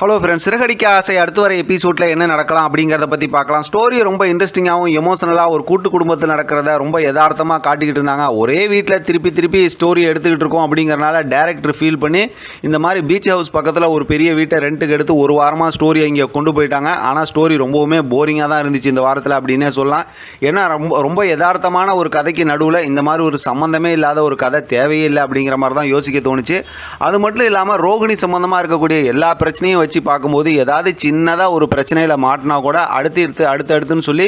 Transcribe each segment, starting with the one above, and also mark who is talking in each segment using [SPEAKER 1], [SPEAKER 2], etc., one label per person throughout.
[SPEAKER 1] Hello friends Siragadikka ஆசை அடுத்து வர எபிசோடில் என்ன நடக்கலாம் அப்படிங்கிறத பற்றி பார்க்கலாம். ஸ்டோரி ரொம்ப இன்ட்ரெஸ்டிங்காகவும் எமோஷனலாக ஒரு கூட்டு குடும்பத்தில் நடக்கிறத ரொம்ப யதார்த்தமாக காட்டிக்கிட்டு இருந்தாங்க. ஒரே வீட்டில் திருப்பி திருப்பி ஸ்டோரி எடுத்துக்கிட்டு இருக்கோம் அப்படிங்கிறனால டேரக்டர் ஃபீல் பண்ணி இந்த மாதிரி பீச் ஹவுஸ் பக்கத்தில் ஒரு பெரிய வீட்டை ரெண்ட்டுக்கு எடுத்து ஒரு வாரமாக ஸ்டோரியை இங்கே கொண்டு போயிட்டாங்க. ஆனால் ஸ்டோரி ரொம்பவுமே போரிங்காக தான் இருந்துச்சு இந்த வாரத்தில் அப்படின்னே சொல்லலாம். ஏன்னா ரொம்ப ரொம்ப யதார்த்தமான ஒரு கதைக்கு நடுவில் இந்த மாதிரி ஒரு சம்மந்தமே இல்லாத ஒரு கதை தேவையே இல்லை அப்படிங்கிற மாதிரி தான் யோசிக்க தோணுச்சு. அது மட்டும் இல்லாமல் ரோகிணி சம்மந்தமாக இருக்கக்கூடிய எல்லா பிரச்சனையும் வச்சு பார்க்கும்போது ஏதாவது சின்னதாக ஒரு பிரச்சனையில் மாட்டினா கூட அடுத்து எடுத்து அடுத்து அடுத்துன்னு சொல்லி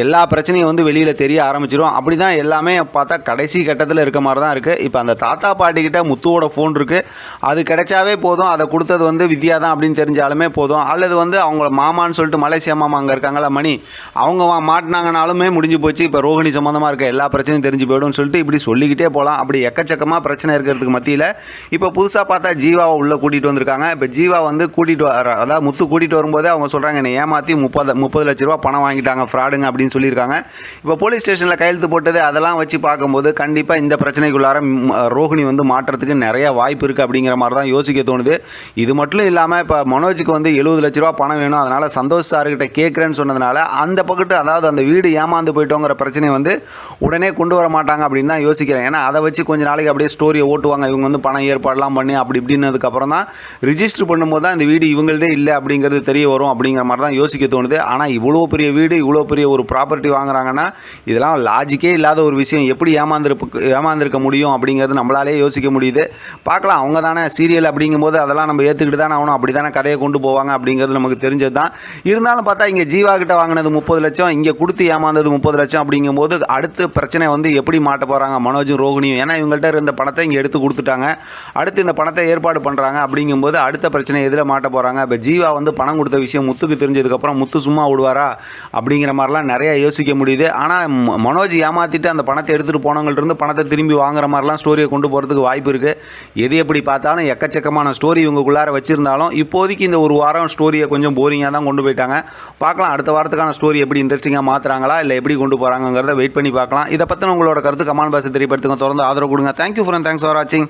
[SPEAKER 1] எல்லா பிரச்சனையும் வந்து வெளியில் தெரிய ஆரம்பிச்சிடும் அப்படி தான் எல்லாமே பார்த்தா கடைசி கட்டத்தில் இருக்க மாதிரி தான் இருக்குது இப்போ அந்த தாத்தா பாட்டிக்கிட்ட முத்துவோட ஃபோன் இருக்குது அது கிடைச்சாவே போதும். அதை கொடுத்தது வந்து வித்யா தான் அப்படின்னு தெரிஞ்சாலுமே போதும். அல்லது வந்து அவங்கள மாமான்னு சொல்லிட்டு மலேசியா மாமா அங்கே இருக்காங்களா மணி அவங்க வா- மாட்டினாங்கனாலுமே முடிஞ்சு போச்சு. இப்போ ரோகிணி சம்மந்தமாக இருக்க எல்லா பிரச்சனையும் தெரிஞ்சு போயிடும்னு சொல்லிட்டு இப்படி சொல்லிக்கிட்டே போகலாம் அப்படி எக்கச்சக்கமாக பிரச்சனை இருக்கிறதுக்கு மத்தியில் இப்போ புதுசாக பார்த்தா ஜீவாவை உள்ளே கூட்டிகிட்டு வந்திருக்காங்க. இப்போ ஜீவா வந்து கூட்டிகிட்டு வர அதாவது முத்து கூட்டிகிட்டு வரும்போதே அவங்க சொல்கிறாங்க என்னை ஏமாற்றி முப்பது முப்பது லட்ச ரூபா பணம் வாங்கிட்டாங்க ஃப்ராடுங்க அப்படின்னு சொல்லியிருக்காங்க. இப்போ போலீஸ் ஸ்டேஷனில் கையெழுத்து போட்டது அதெல்லாம் வச்சு பார்க்கும்போது கண்டிப்பாக இந்த பிரச்சனைக்குள்ளார ரோஹிணி ரோகிணி வந்து மாற்றுறதுக்கு நிறைய வாய்ப்பு இருக்குது அப்படிங்கிற மாதிரி தான் யோசிக்க தோணுது. இது மட்டும் இல்லாமல் இப்போ மனோஜுக்கு வந்து எழுபது லட்ச ரூபா பணம் வேணும் அதனால் சந்தோஷ் சார்கிட்ட கேட்குறேன்னு சொன்னதுனால அந்த பக்கத்து அதாவது அந்த வீடு ஏமாந்து போயிட்டோங்கிற பிரச்சனையை வந்து உடனே கொண்டு வர மாட்டாங்க அப்படின்னு தான் யோசிக்கிறேன். ஏன்னா அதை வச்சு கொஞ்சம் நாளைக்கு அப்படியே ஸ்டோரியை ஓட்டுவாங்க. இவங்க வந்து பணம் ஏற்பாடெல்லாம் பண்ணி அப்படி இப்படின்னதுக்கப்புறம் தான் ரிஜிஸ்டர் பண்ணும்போது தான் இந்த வீடு இவங்களதே இல்லை அப்படிங்கிறது தெரிய வரும் அப்படிங்கிற மாதிரி தான் யோசிக்க தோணுது. ஆனால் இவ்வளோ பெரிய வீடு இவ்வளோ பெரிய ஒரு ப்ராப்பர்ட்டி வாங்குறாங்கன்னா இதெல்லாம் லாஜிக்கே இல்லாத ஒரு விஷயம். எப்படி ஏமாந்துருப்பு ஏமாந்துருக்க முடியும் அப்படிங்கிறது நம்மளாலே யோசிக்க முடியுது. பார்க்கலாம் அவங்க தானே சீரியல் அப்படிங்கும்போது அதெல்லாம் நம்ம ஏற்றுக்கிட்டு தானே ஆகணும். அப்படி தானே கதையை கொண்டு போவாங்க அப்படிங்கிறது நமக்கு தெரிஞ்சது தான். இருந்தாலும் பார்த்தா இங்கே ஜீவா கிட்ட வாங்கினது முப்பது லட்சம் இங்கே கொடுத்து ஏமாந்தது முப்பது லட்சம் அப்படிங்கும்போது அடுத்த பிரச்சனை வந்து எப்படி மாட்ட போகிறாங்க மனோஜும் ரோகிணியும். ஏன்னா இவங்கள்ட்ட இருந்த பணத்தை இங்கே எடுத்து கொடுத்துட்டாங்க. அடுத்து இந்த பணத்தை ஏற்பாடு பண்ணுறாங்க அப்படிங்கும்போது அடுத்த பிரச்சனை எதில் மாட்ட போகிறாங்க போகிறாங்க இப்போ ஜீவா வந்து பணம் கொடுத்த விஷயம் முத்துக்கு தெரிஞ்சதுக்கப்புறம் முத்து சும்மா விடுவாரா அப்படிங்கிற மாதிரிலாம் நிறையா யோசிக்க முடியுது. ஆனால் மனோஜ் ஏமாற்றிட்டு அந்த பணத்தை எடுத்துகிட்டு போனவங்கள்ட்ட இருந்து பணத்தை திரும்பி வாங்குற மாதிரிலாம் ஸ்டோரியை கொண்டு போகிறதுக்கு வாய்ப்பு இருக்குது எது எப்படி பார்த்தாலும் எக்கச்சக்கமான ஸ்டோரி இவங்களுக்குள்ளார வச்சுருந்தாலும் இப்போதைக்கு இந்த ஒரு வாரம் ஸ்டோரியை கொஞ்சம் போரிங்காக தான் கொண்டு போயிட்டாங்க. பார்க்கலாம் அடுத்த வாரத்துக்கான ஸ்டோரி எப்படி இன்ட்ரெஸ்டிங்காக மாற்றுறாங்களா இல்லை எப்படி கொண்டு போகிறாங்கிறத வெயிட் பண்ணி பார்க்கலாம். இதை பற்றின உங்களோட கருத்து கமான் பாஸ் தெரியப்படுத்துங்க. தொடர்ந்து ஆதரவு கொடுங்க. தேங்க்யூ ஃபார் தேங்க்ஸ் ஃபார் வாட்சிங்